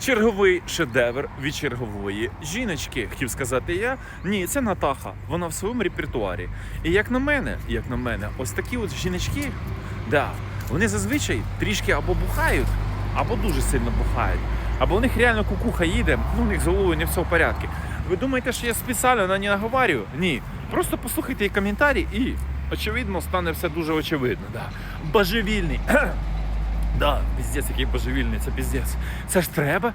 Черговий шедевр від чергової жіночки. Хотів сказати я. Ні, це Натаха. Вона в своєму репертуарі. І як на мене, як на мене, ось такі от жіночки, да, вони зазвичай трішки або бухають, або дуже сильно бухають. Або у них реально кукуха їде, ну у них з головою не все в порядку. Ви думаєте, що я спеціально на не наговарюю? Ні. Просто послухайте її коментарі і, очевидно, стане все дуже очевидно. Да. Божевільний. Да, піздець, який божевільний, це піздець. Це ж треба,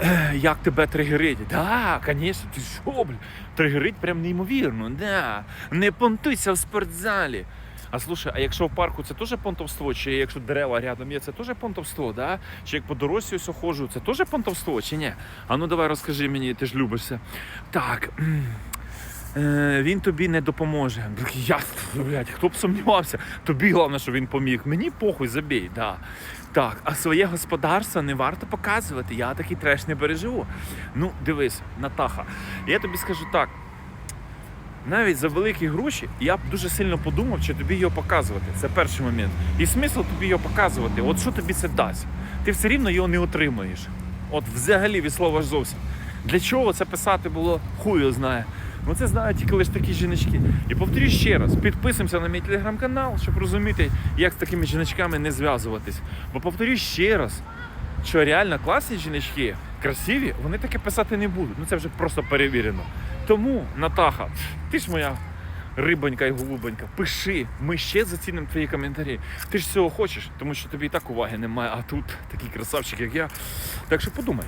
е, як тебе тригерить. Да, звісно, ти що, бля, тригерить прям неймовірно, да. Не понтуйся в спортзалі. А слушай, а якщо в парку це теж понтовство, чи якщо дерева рядом є, це теж понтовство, да? Чи як по дорозі ось ходжу, це теж понтовство, чи ні? А ну давай розкажи мені, ти ж любишся. Так. Е, він тобі не допоможе. Я, блядь, хто б сумнівався? Тобі головне, що він поміг. Мені похуй забій, да. Так, а своє господарство не варто показувати. Я такий треш не переживу. Ну, дивись, Натаха, я тобі скажу так. Навіть за великі гроші я б дуже сильно подумав, чи тобі його показувати. Це перший момент. І смисл тобі його показувати. От що тобі це дасть? Ти все рівно його не отримаєш. От взагалі від слова ж зовсім. Для чого це писати було, його знає. Ну це знають тільки лише такі жіночки. І повторюю ще раз, підписуємося на мій телеграм-канал, щоб розуміти, як з такими жіночками не зв'язуватись. Бо повторюю ще раз, що реально класні жіночки, красиві, вони таке писати не будуть. Ну це вже просто перевірено. Тому, Натаха, ти ж моя рибонька і голубонька, пиши, ми ще зацінимо твої коментарі. Ти ж цього хочеш, тому що тобі і так уваги немає, а тут такий красавчик, як я. Так що подумай.